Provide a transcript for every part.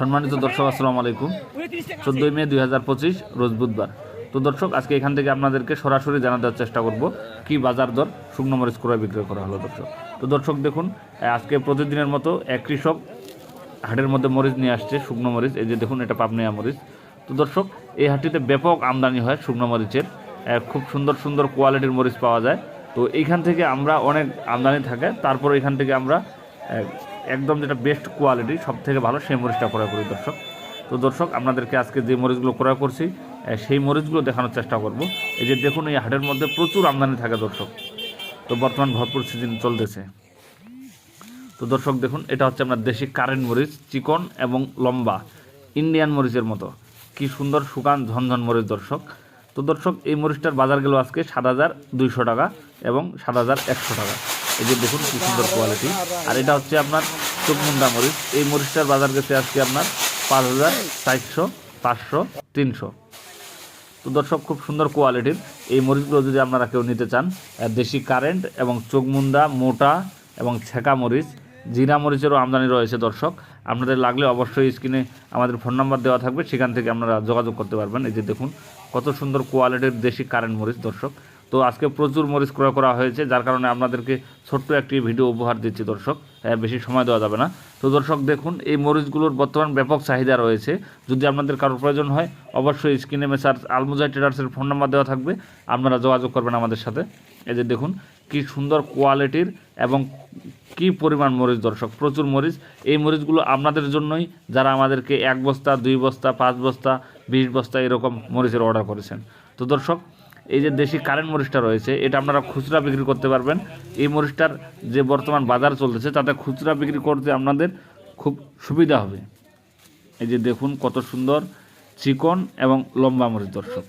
সম্মানিত দর্শক, আসসালামু আলাইকুম। চোদ্দোই মে দুই হাজার পঁচিশ, রোজ বুধবার। তো দর্শক, আজকে এখান থেকে আপনাদেরকে সরাসরি জানা দেওয়ার চেষ্টা করব, কি বাজার দর শুকনো মরিচ ক্রয় বিক্রয় করা হলো দর্শক। তো দর্শক, দেখুন, আজকে প্রতিদিনের মতো এক কৃষক হাটের মধ্যে মরিচ নিয়ে আসছে শুকনো মরিচ। এই যে দেখুন, এটা পাবনিয়া মরিচ। তো দর্শক, এই হাটটিতে ব্যাপক আমদানি হয় শুকনো মরিচের। খুব সুন্দর সুন্দর কোয়ালিটির মরিচ পাওয়া যায়। তো এইখান থেকে আমরা অনেক আমদানি থাকে। তারপর এখান থেকে আমরা একদম যেটা বেস্ট কোয়ালিটি সব থেকে ভালো, সেই মরিচটা ক্রয় করি দর্শক। তো দর্শক, আপনাদেরকে আজকে যে মরিচগুলো ক্রয় করছি সেই মরিচগুলো দেখানোর চেষ্টা করব। এই যে দেখুন, এই হাটের মধ্যে প্রচুর আমদানি থাকে দর্শক। তো বর্তমান ভরপুর সিজন চলতেছে। তো দর্শক, দেখুন, এটা হচ্ছে আপনার দেশি কারেন্ট মরিচ, চিকন এবং লম্বা ইন্ডিয়ান মরিচের মতো। কি সুন্দর শুকান ঝনঝন মরিচ দর্শক। তো দর্শক, এই মরিচটার বাজার গেল আজকে সাত হাজার দুইশো টাকা এবং সাত হাজার একশো টাকা। এই যে দেখুন কি সুন্দর কোয়ালিটি আর এটা হচ্ছে আপনার চোখমুন্ডা মরিচ। এই মরিচটার বাজার গেছে আজকে আপনার পাঁচ হাজার চারশো, পাঁচশো, তিনশো। তো দর্শক, খুব সুন্দর কোয়ালিটির এই মরিচগুলো যদি আপনারা কেউ নিতে চান দেশি কারেন্ট এবং চোখমুন্দা, মোটা এবং ছেঁকা মরিচ, জিরা মরিচেরও আমদানি রয়েছে দর্শক। আপনাদের লাগলে অবশ্যই স্ক্রিনে আমাদের ফোন নাম্বার দেওয়া থাকবে, সেখান থেকে আপনারা যোগাযোগ করতে পারবেন। এই যে দেখুন, কত সুন্দর কোয়ালিটির দেশি কারেন্ট মরিচ দর্শক। তো আজকে প্রচুর মরিচ ক্রয় করা হয়েছে, যার কারণে আপনাদেরকে ছোট্ট একটি ভিডিও উপহার দিচ্ছি দর্শক। বেশি সময় দেওয়া যাবে না। তো দর্শক দেখুন, এই মরিচগুলোর বর্তমান ব্যাপক চাহিদা রয়েছে। যদি আপনাদের কারোর প্রয়োজন হয়, অবশ্যই স্ক্রিনে মেসার আলমুজাই ট্রেডার্সের ফোন নাম্বার দেওয়া থাকবে। আপনারা যোগাযোগ করবেন আমাদের সাথে। এই যে দেখুন, কি সুন্দর কোয়ালিটির এবং কি পরিমাণ মরিচ দর্শক, প্রচুর মরিচ। এই মরিচগুলো আপনাদের জন্যই, যারা আমাদেরকে এক বস্তা, দুই বস্তা, পাঁচ বস্তা, বিশ বস্তা এরকম মরিচের অর্ডার করেছেন। তো দর্শক এই যে দেশি কারেন্ট মরিচটা রয়েছে, এটা আপনারা খুচরা বিক্রি করতে পারবেন। এই মরিচটার যে বর্তমান বাজার চলতেছে, তাতে খুচরা বিক্রি করতে আপনাদের খুব সুবিধা হবে। এই যে দেখুন কত সুন্দর চিকন এবং লম্বা মরিচ, দর্শক।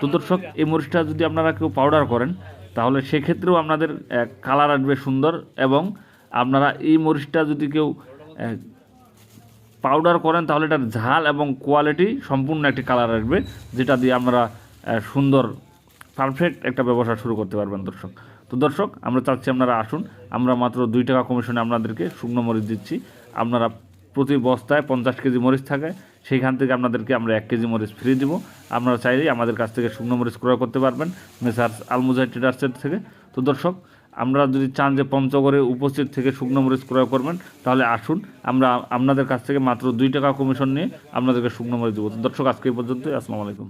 তো দর্শক, এই মরিচটা যদি আপনারা কেউ পাউডার করেন, তাহলে সেক্ষেত্রেও আপনাদের কালার আসবে সুন্দর এবং আপনারা এই মরিচটা যদি কেউ পাউডার করেন, তাহলে এটার ঝাল এবং কোয়ালিটি সম্পূর্ণ একটি কালার আসবে, যেটা দিয়ে আমরা সুন্দর পারফেক্ট একটা ব্যবসা শুরু করতে পারবেন দর্শক। তো দর্শক, আমরা চাচ্ছি আপনারা আসুন। আমরা মাত্র দুই টাকা কমিশনে আপনাদেরকে শুকনো মরিচ দিচ্ছি। আপনারা প্রতি বস্তায় পঞ্চাশ কেজি মরিচ থাকে, সেইখান থেকে আপনাদেরকে আমরা এক কেজি মরিচ ফ্রি দিব। আপনারা চাইলেই আমাদের কাছ থেকে শুকনো মরিচ ক্রয় করতে পারবেন, মেসার্স আলমুজাই ট্রেডার্সের থেকে। তো দর্শক, আমরা যদি চান যে পঞ্চগড়ে উপস্থিত থেকে শুকনো মরিচ ক্রয় করবেন, তাহলে আসুন। আমরা আপনাদের কাছ থেকে মাত্র দুই টাকা কমিশন নিয়ে আপনাদেরকে শুকনো মরিচ দেবো। দর্শক, আজকে এই পর্যন্তই। আসসালামু আলাইকুম।